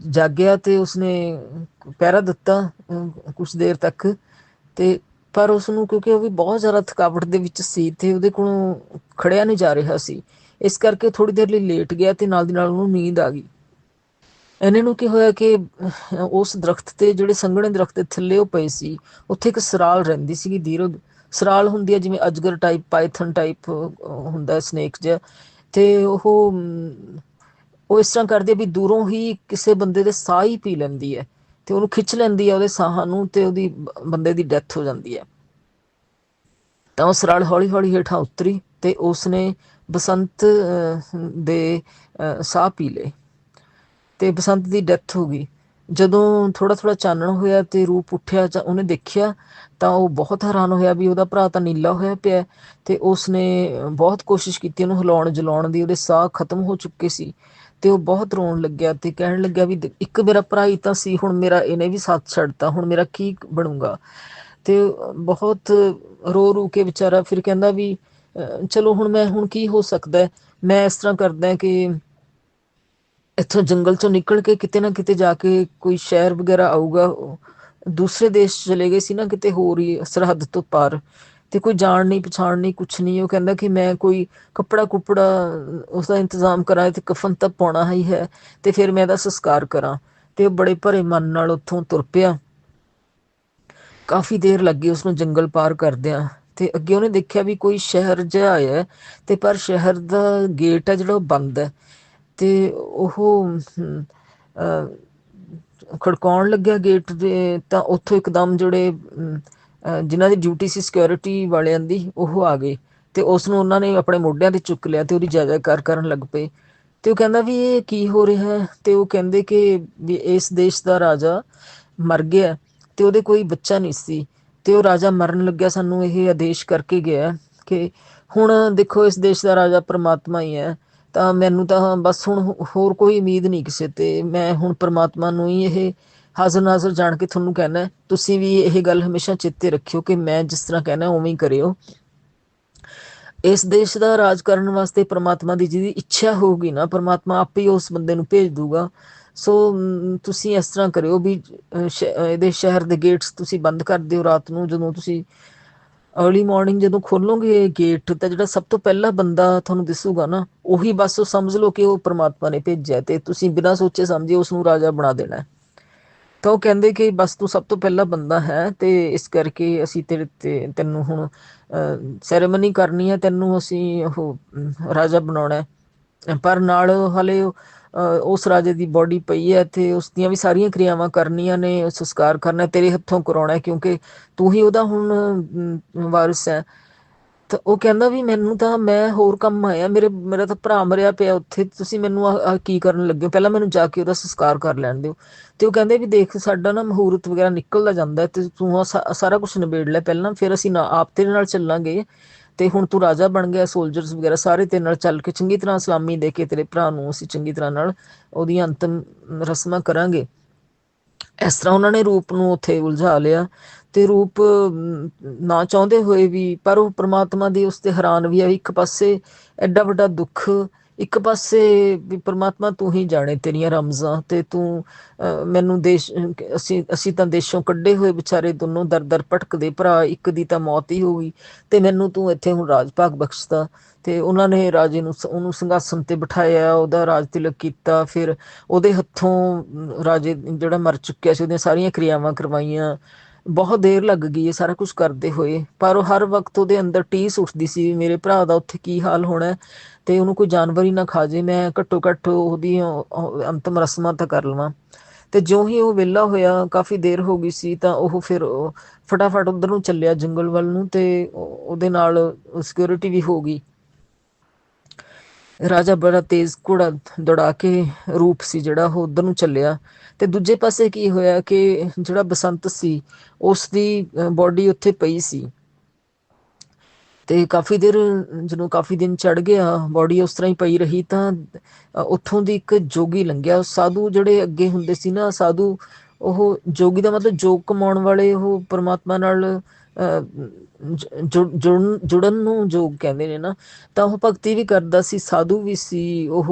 ਜਾਗਿਆ ਤੇ ਉਸਨੇ ਪਹਿਰਾ ਦਿੱਤਾ ਕੁਝ ਦੇਰ ਤੱਕ, ਤੇ ਪਰ ਉਸ ਨੂੰ ਕਿਉਂਕਿ ਉਹ ਵੀ ਬਹੁਤ ਜ਼ਿਆਦਾ ਥਕਾਵਟ ਦੇ ਵਿੱਚ ਸੀ, ਤੇ ਉਹਦੇ ਕੋਲੋਂ ਖੜਿਆ ਨਹੀਂ ਜਾ ਰਿਹਾ ਸੀ, ਇਸ ਕਰਕੇ ਥੋੜੀ ਦੇਰ ਲਈ ਲੇਟ ਗਿਆ ਤੇ ਨਾਲ ਦੀ ਨਾਲ ਉਹਨੂੰ ਨੀਂਦ ਆ ਗਈ। ਇਹਨੇ ਨੂੰ ਕੀ ਹੋਇਆ ਕਿ ਉਸ ਦਰਖਤ ਤੇ ਜਿਹੜੇ ਸੰਘਣੇ ਦਰਖਤ ਦੇ ਥੱਲੇ ਉਹ ਪਏ ਸੀ ਉੱਥੇ ਇੱਕ ਸਰਾਲ ਰਹਿੰਦੀ ਸੀਗੀ ਦੀਰਘ ਸਰਾਲ ਹੁੰਦੀ ਹੈ ਜਿਵੇਂ ਅਜਗਰ ਟਾਈਪ ਪਾਈਥਨ ਟਾਈਪ ਹੁੰਦਾ ਸਨੇਕ ਜਿਹਾ। ਤੇ ਉਹ ਉਹ ਇਸ ਤਰ੍ਹਾਂ ਕਰਦੇ ਵੀ ਦੂਰੋਂ ਹੀ ਕਿਸੇ ਬੰਦੇ ਦੇ ਸਾਹ ਹੀ ਪੀ ਲੈਂਦੀ ਹੈ ਤੇ ਉਹਨੂੰ ਖਿੱਚ ਲੈਂਦੀ ਹੈ ਉਹਦੇ ਸਾਹਾਂ ਨੂੰ ਤੇ ਉਹਦੀ ਬੰਦੇ ਦੀ ਡੈਥ ਹੋ ਜਾਂਦੀ ਹੈ ਤਾਂ ਉਹ ਸਰਾਲ ਹੌਲੀ ਹੌਲੀ ਹੇਠਾਂ ਉਤਰੀ ਤੇ ਉਸਨੇ ਬਸੰਤ ਦੇ ਅਹ, ਸਾਹ ਪੀ ਲਏ। ਤੇ ਬਸੰਤ ਦੀ ਡੈਥ ਹੋ ਗਈ। ਜਦੋਂ ਥੋੜਾ ਥੋੜਾ ਚਾਨਣ ਹੋਇਆ ਤੇ ਰੂਪ ਉੱਠਿਆ ਤਾਂ ਉਹਨੇ ਦੇਖਿਆ, ਤਾਂ ਉਹ ਬਹੁਤ ਹੈਰਾਨ ਹੋਇਆ ਵੀ ਉਹਦਾ ਭਰਾ ਤਾਂ ਨੀਲਾ ਹੋਇਆ ਪਿਆ ਤੇ ਉਸਨੇ ਬਹੁਤ ਕੋਸ਼ਿਸ਼ ਕੀਤੀ ਉਹਨੂੰ ਹਿਲਾਉਣ ਜਲਾਉਣ ਦੀ, ਉਹਦੇ ਸਾਹ ਖਤਮ ਹੋ ਚੁੱਕੇ ਸੀ ਤੇ ਉਹ ਬਹੁਤ ਰੋਣ ਲੱਗਿਆ ਤੇ ਕਹਿਣ ਲੱਗਿਆ ਵੀ ਇੱਕ ਮੇਰਾ ਭਰਾ ਹੀ ਤਾਂ ਸੀ, ਹੁਣ ਮੇਰਾ ਇਹਨੇ ਵੀ ਸਾਥ ਛੱਡਤਾ, ਹੁਣ ਮੇਰਾ ਕੀ ਬਣੂਗਾ। ਤੇ ਬਹੁਤ ਰੋ ਰੋ ਕੇ ਵਿਚਾਰਾ ਫਿਰ ਕਹਿੰਦਾ ਵੀ ਚਲੋ ਹੁਣ ਮੈਂ, ਹੁਣ ਕੀ ਹੋ ਸਕਦਾ ਮੈਂ ਇਸ ਤਰ੍ਹਾਂ ਕਰਦਾ ਕਿ ਇੱਥੋਂ ਜੰਗਲ ਚੋਂ ਨਿਕਲ ਕੇ ਕਿਤੇ ਨਾ ਕਿਤੇ ਜਾ ਕੇ ਕੋਈ ਸ਼ਹਿਰ ਵਗੈਰਾ ਆਊਗਾ, ਦੂਸਰੇ ਦੇਸ਼ ਚਲੇ ਗਏ ਸੀ ਨਾ ਕਿਤੇ ਹੋਰ ਹੀ ਸਰਹੱਦ ਤੋਂ ਪਾਰ, ਤੇ ਕੋਈ ਜਾਣ ਨਹੀਂ, ਪਛਾਣ ਨਹੀਂ, ਕੁਛ ਨਹੀਂ। ਉਹ ਕਹਿੰਦਾ ਕਿ ਮੈਂ ਕੋਈ ਕੱਪੜਾ ਕੁਪੜਾ ਉਸ ਦਾ ਇੰਤਜ਼ਾਮ ਕਰਾਂ ਤੇ ਕਫਨ ਤਾਂ ਪਾਉਣਾ ਹੀ ਹੈ ਤੇ ਫਿਰ ਮੈਂ ਇਹਦਾ ਸੰਸਕਾਰ ਕਰਾਂ। ਤੇ ਉਹ ਬੜੇ ਭਰੇ ਮਨ ਨਾਲ ਉੱਥੋਂ ਤੁਰ ਪਿਆ। ਕਾਫੀ ਦੇਰ ਲੱਗੀ ਉਸ ਨੂੰ ਜੰਗਲ ਪਾਰ ਕਰਦਿਆਂ ਤੇ ਅੱਗੇ ਉਹਨੇ ਦੇਖਿਆ ਵੀ ਕੋਈ ਸ਼ਹਿਰ ਜਿਹਾ ਆਇਆ ਹੈ ਤੇ ਪਰ ਸ਼ਹਿਰ ਦਾ ਗੇਟ ਹੈ ਜਿਹੜਾ ਉਹ ਬੰਦ ਹੈ। ਤੇ ਉਹ ਖੜਕਾਉਣ ਲੱਗਿਆ ਗੇਟ ਦੇ ਤਾਂ ਉੱਥੋਂ ਇੱਕਦਮ ਜਿਹੜੇ ਅਮ, ਜਿਨ੍ਹਾਂ ਦੀ ਡਿਊਟੀ ਸੀ ਸਿਕਿਉਰਿਟੀ ਵਾਲਿਆਂ ਦੀ ਉਹ ਆ ਗਏ। ਤੇ ਉਸ ਨੂੰ ਉਹਨਾਂ ਨੇ ਆਪਣੇ ਮੋਢਿਆਂ ਤੇ ਚੁੱਕ ਲਿਆ ਤੇ ਉਹਦੀ ਜੈ ਜੈਕਾਰ ਕਰਨ ਲੱਗ ਪਏ। ਤੇ ਉਹ ਕਹਿੰਦਾ ਵੀ ਇਹ ਕੀ ਹੋ ਰਿਹਾ ਹੈ? ਤੇ ਉਹ ਕਹਿੰਦੇ ਕਿ ਵੀ ਇਸ ਦੇਸ਼ ਦਾ ਰਾਜਾ ਮਰ ਗਿਆ ਤੇ ਉਹਦੇ ਕੋਈ ਬੱਚਾ ਨਹੀਂ ਸੀ। ਤੇ ਉਹ ਰਾਜਾ ਮਰਨ ਲੱਗਿਆ ਸਾਨੂੰ ਇਹ ਆਦੇਸ਼ ਕਰਕੇ ਗਿਆ ਕਿ ਹੁਣ ਦੇਖੋ ਇਸ ਦੇਸ਼ ਦਾ ਰਾਜਾ ਪ੍ਰਮਾਤਮਾ ਹੀ ਹੈ। ਤਾਂ ਮੈਨੂੰ ਤਾਂ ਬਸ ਹੁਣ ਹੋਰ ਕੋਈ ਉਮੀਦ ਨਹੀਂ ਕਿਸੇ ਤੇ। ਮੈਂ ਹੁਣ ਪ੍ਰਮਾਤਮਾ ਨੂੰ ਹੀ ਇਹ ਹਾਜ਼ਰ ਨਾਜ਼ਰ ਜਾਣ ਕੇ ਤੁਹਾਨੂੰ ਕਹਿਣਾ ਤੁਸੀਂ ਵੀ ਇਹ ਗੱਲ ਹਮੇਸ਼ਾ ਚਿੱਤੇ ਰੱਖਿਓ ਕਿ ਮੈਂ ਜਿਸ ਤਰ੍ਹਾਂ ਕਹਿਣਾ ਉਵੇਂ ਹੀ ਕਰਿਓ। ਇਸ ਦੇਸ਼ ਦਾ ਰਾਜ ਕਰਨ ਵਾਸਤੇ ਪ੍ਰਮਾਤਮਾ ਦੀ ਜਿਹਦੀ ਇੱਛਾ ਹੋਊਗੀ ਨਾ, ਪ੍ਰਮਾਤਮਾ ਆਪੇ ਹੀ ਉਸ ਬੰਦੇ ਨੂੰ ਭੇਜ ਦੂਗਾ ਸੋ ਤੁਸੀਂ ਇਸ ਤਰ੍ਹਾਂ ਕਰਿਓ ਵੀ ਇਹਦੇ ਸ਼ਹਿਰ ਦੇ ਗੇਟਸ ਤੁਸੀਂ ਬੰਦ ਕਰ ਦਿਓ ਰਾਤ ਨੂੰ, ਜਦੋਂ ਤੁਸੀਂ अर्ਲੀ ਮਾਰਨਿੰਗ ਜਦੋਂ ਖੋਲੋਗੇ ਗੇਟ ਤਾਂ ਜਿਹੜਾ ਸਭ ਤੋਂ ਪਹਿਲਾ ਬੰਦਾ ਤੁਹਾਨੂੰ ਦਿਸੂਗਾ ਨਾ, ਉਹੀ ਬਸ ਉਹ ਸਮਝ ਲਓ ਕਿ ਉਹ ਪ੍ਰਮਾਤਮਾ ਨੇ ਭੇਜਿਆ ਤੇ ਤੁਸੀਂ ਬਿਨਾਂ ਸੋਚੇ ਸਮਝੇ ਉਸ ਨੂੰ ਰਾਜਾ ਬਣਾ ਦੇਣਾ ਹੈ। ਤਾਂ ਉਹ ਕਹਿੰਦੇ ਕਿ ਬਸ ਤੂੰ ਸਭ ਤੋਂ ਪਹਿਲਾ ਬੰਦਾ ਹੈ ਤੇ ਇਸ ਕਰਕੇ ਅਸੀਂ ਤੇਰੇ ਤੇ ਤੈਨੂੰ ਹੁਣ ਸੈਰੇਮਨੀ ਕਰਨੀ ਹੈ, ਤੈਨੂੰ ਅਸੀਂ ਉਹ ਰਾਜਾ ਬਣਾਉਣਾ ਹੈ ਪਰ ਨਾਲ ਹਲੇ ਉਸ ਰਾਜੇ ਦੀ ਬੋਡੀ ਪਈ ਹੈ ਤੇ ਉਸ ਦੀਆਂ ਵੀ ਸਾਰੀਆਂ ਕਿਰਿਆਵਾਂ ਕਰਨੀਆਂ ਨੇ, ਸੰਸਕਾਰ ਕਰਨਾ, ਤੇਰੇ ਹੱਥੋਂ ਕਰਾਉਣਾ ਕਿਉਂਕਿ ਤੂੰ ਹੀ ਉਹਦਾ ਹੁਣ ਵਾਰਿਸ ਹੈ। ਤਾਂ ਉਹ ਕਹਿੰਦਾ ਵੀ ਮੈਨੂੰ ਤਾਂ, ਮੈਂ ਹੋਰ ਕੰਮ ਆਇਆ, ਮੇਰੇ, ਮੇਰਾ ਤਾਂ ਭਰਾ ਮਰਿਆ ਪਿਆ ਉੱਥੇ, ਤੁਸੀਂ ਮੈਨੂੰ ਆ ਕੀ ਕਰਨ ਲੱਗੇ ਪਹਿਲਾਂ ਮੈਨੂੰ ਜਾ ਕੇ ਉਹਦਾ ਸੰਸਕਾਰ ਕਰ ਲੈਣ ਦਿਓ। ਤੇ ਉਹ ਕਹਿੰਦੇ ਵੀ ਦੇਖ, ਸਾਡਾ ਨਾ ਮਹੂਰਤ ਵਗੈਰਾ ਨਿਕਲਦਾ ਜਾਂਦਾ ਤੇ ਤੂੰ ਸਾਰਾ ਕੁਝ ਨਿਬੇੜ ਲੈ, ਪਹਿਲਾਂ ਫਿਰ ਅਸੀਂ ਨਾ, ਆਪ ਤੇਰੇ ਨਾਲ ਚੱਲਾਂਗੇ। ਤੇ ਹੁਣ ਤੂੰ ਰਾਜਾ ਬਣ ਗਿਆ ਸੋਲਜਰਸ ਵਗੈਰਾ ਸਾਰੇ ਤੇਰੇ ਨਾਲ ਚੱਲ ਕੇ ਚੰਗੀ ਤਰ੍ਹਾਂ ਸਲਾਮੀ ਦੇ ਕੇ ਤੇਰੇ ਭਰਾ ਨੂੰ ਅਸੀਂ ਚੰਗੀ ਤਰ੍ਹਾਂ ਨਾਲ ਉਹਦੀਆਂ ਅੰਤਮ ਰਸਮਾਂ ਕਰਾਂਗੇ। ਇਸ ਤਰ੍ਹਾਂ ਉਹਨਾਂ ਨੇ ਰੂਪ ਨੂੰ ਉੱਥੇ ਉਲਝਾ ਲਿਆ ਤੇ ਰੂਪ ਨਾ ਚਾਹੁੰਦੇ ਹੋਏ ਵੀ, ਪਰ ਉਹ ਪ੍ਰਮਾਤਮਾ ਦੀ ਉਸ ਤੇ ਹੈਰਾਨ ਵੀ ਆ ਇੱਕ ਪਾਸੇ ਐਡਾ ਵੱਡਾ ਦੁੱਖ ਇੱਕ ਪਾਸੇ ਵੀ ਪ੍ਰਮਾਤਮਾ ਤੂੰ ਹੀ ਜਾਣੇ ਤੇਰੀਆਂ ਰਮਜ਼ਾਂ ਤੇ ਤੂੰ ਮੈਨੂੰ ਦੇਸ਼, ਅਸੀਂ ਅਸੀਂ ਤਾਂ ਦੇਸ਼ੋਂ ਕੱਢੇ ਹੋਏ ਵਿਚਾਰੇ ਦੋਨੋਂ ਦਰ ਦਰ ਭਟਕਦੇ, ਭਰਾ ਇੱਕ ਦੀ ਤਾਂ ਮੌਤ ਹੀ ਹੋ ਗਈ ਤੇ ਮੈਨੂੰ ਤੂੰ ਇੱਥੇ ਹੁਣ ਰਾਜ ਭਾਗ ਬਖਸ਼ਦਾ ਤੇ ਉਹਨਾਂ ਨੇ ਰਾਜੇ ਨੂੰ ਉਹਨੂੰ ਸਿੰਘਾਸਨ ਤੇ ਬਿਠਾਇਆ, ਉਹਦਾ ਰਾਜ ਤਿਲਕ ਕੀਤਾ, ਫਿਰ ਉਹਦੇ ਹੱਥੋਂ ਰਾਜੇ ਜਿਹੜਾ ਮਰ ਚੁੱਕਿਆ ਸੀ, ਉਹਦੀਆਂ ਸਾਰੀਆਂ ਕਿਰਿਆਵਾਂ ਕਰਵਾਈਆਂ। ਬਹੁਤ ਦੇਰ ਲੱਗ ਗਈ ਇਹ ਸਾਰਾ ਕੁਝ ਕਰਦੇ ਹੋਏ, ਪਰ ਉਹ ਹਰ ਵਕਤ ਉਹਦੇ ਅੰਦਰ ਟੀਸ ਉੱਠਦੀ ਸੀ ਵੀ ਮੇਰੇ ਭਰਾ ਦਾ ਉੱਥੇ ਕੀ ਹਾਲ ਹੋਣਾ ਤੇ ਉਹਨੂੰ ਕੋਈ ਜਾਨਵਰ ਹੀ ਨਾ ਖਾ ਜੇ, ਮੈਂ ਘੱਟੋ ਘੱਟ ਉਹਦੀ ਅੰਤਮ ਰਸਮਾਂ ਤਾਂ ਕਰ ਲਵਾਂ। ਤੇ ਜਿਉਂ ਹੀ ਉਹ ਵਿਹਲਾ ਹੋਇਆ, ਕਾਫੀ ਦੇਰ ਹੋ ਗਈ ਸੀ ਤਾਂ ਉਹ ਫਿਰ ਫਟਾਫਟ ਉਧਰ ਨੂੰ ਚੱਲਿਆ ਜੰਗਲ ਵੱਲ ਨੂੰ ਤੇ ਉਹਦੇ ਨਾਲ ਸਿਕਿਉਰਿਟੀ ਵੀ ਹੋ ਗਈ। ਰਾਜਾ ਬੜਾ ਤੇਜ਼ ਘੋੜਾ ਦੌੜਾ ਕੇ ਰੂਪ ਸੀ ਜਿਹੜਾ ਉਹ ਉਧਰ ਨੂੰ ਚੱਲਿਆ। ਤੇ ਦੂਜੇ ਪਾਸੇ ਕੀ ਹੋਇਆ ਕਿ ਜਿਹੜਾ ਬਸੰਤ ਸੀ ਉਸ ਦੀ ਬਾਡੀ ਉੱਥੇ ਪਈ ਸੀ। ਤੇ ਕਾਫੀ ਦੇਰ ਜਦੋਂ ਕਾਫੀ ਦਿਨ ਚੜ ਗਿਆ ਬਾਡੀ ਉਸ ਤਰ੍ਹਾਂ ਹੀ ਪਈ ਰਹੀ ਤਾਂ ਉੱਥੋਂ ਦੀ ਇੱਕ ਜੋਗੀ ਲੰਘਿਆ। ਸਾਧੂ ਜਿਹੜੇ ਅੱਗੇ ਹੁੰਦੇ ਸੀ ਨਾ, ਸਾਧੂ ਉਹ ਜੋਗੀ ਦਾ ਮਤਲਬ ਜੋਗ ਕਮਾਉਣ ਵਾਲੇ ਉਹ ਪ੍ਰਮਾਤਮਾ ਨਾਲ ਅ, ਜੁੜ- ਜੁੜਨ ਜੁੜਨ ਨੂੰ ਜੋਗ ਕਹਿੰਦੇ ਨੇ ਨਾ। ਤਾਂ ਉਹ ਭਗਤੀ ਵੀ ਕਰਦਾ ਸੀ ਸਾਧੂ ਵੀ ਸੀ ਉਹ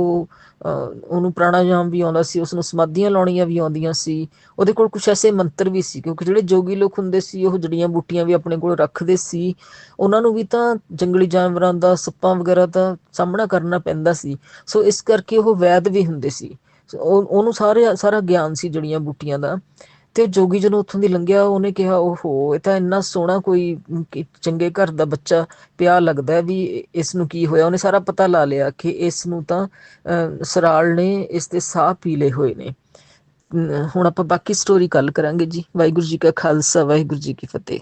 ਉਹਨੂੰ ਪ੍ਰਾਣਾਯਾਮ ਵੀ ਆਉਂਦਾ ਸੀ ਉਸ ਨੂੰ ਸਮਾਧੀਆਂ ਲਾਉਣੀਆਂ ਵੀ ਆਉਂਦੀਆਂ ਸੀ। ਉਹਦੇ ਕੋਲ ਕੁਝ ਐਸੇ ਮੰਤਰ ਵੀ ਸੀ ਕਿਉਂਕਿ ਜਿਹੜੇ ਜੋਗੀ ਲੋਕ ਹੁੰਦੇ ਸੀ ਉਹ ਜੜੀਆਂ ਬੂਟੀਆਂ ਵੀ ਆਪਣੇ ਕੋਲ ਰੱਖਦੇ ਸੀ। ਉਹਨਾਂ ਨੂੰ ਵੀ ਤਾਂ ਜੰਗਲੀ ਜਾਨਵਰਾਂ ਦਾ ਸੱਪਾਂ ਵਗੈਰਾ ਦਾ ਸਾਹਮਣਾ ਕਰਨਾ ਪੈਂਦਾ ਸੀ। ਸੋ ਇਸ ਕਰਕੇ ਉਹ ਵੈਦ ਵੀ ਹੁੰਦੇ ਸੀ। ਉਹਨੂੰ ਸਾਰੇ ਸਾਰਾ ਗਿਆਨ ਸੀ ਜੜੀਆਂ ਬੂਟੀਆਂ ਦਾ। ਤੇ ਜੋਗੀ ਜਦੋਂ ਉੱਥੋਂ ਦੀ ਲੰਘਿਆ ਉਹਨੇ ਕਿਹਾ ਓਹੋ ਇਹ ਤਾਂ ਇੰਨਾ ਸੋਹਣਾ ਕੋਈ ਚੰਗੇ ਘਰ ਦਾ ਬੱਚਾ ਪਿਆ ਲੱਗਦਾ ਵੀ ਇਸ ਨੂੰ ਕੀ ਹੋਇਆ? ਉਹਨੇ ਸਾਰਾ ਪਤਾ ਲਾ ਲਿਆ ਕਿ ਇਸ ਨੂੰ ਤਾਂ ਅਹ, ਸਰਾਲ ਨੇ ਇਸ ਤੇ ਸਾਹ ਪੀਲੇ ਹੋਏ ਨੇ। ਹੁਣ ਆਪਾਂ ਬਾਕੀ ਸਟੋਰੀ ਕੱਲ ਕਰਾਂਗੇ ਜੀ। ਵਾਹਿਗੁਰੂ ਜੀ ਕਾ ਖਾਲਸਾ ਵਾਹਿਗੁਰੂ ਜੀ ਕੀ ਫਤਿਹ।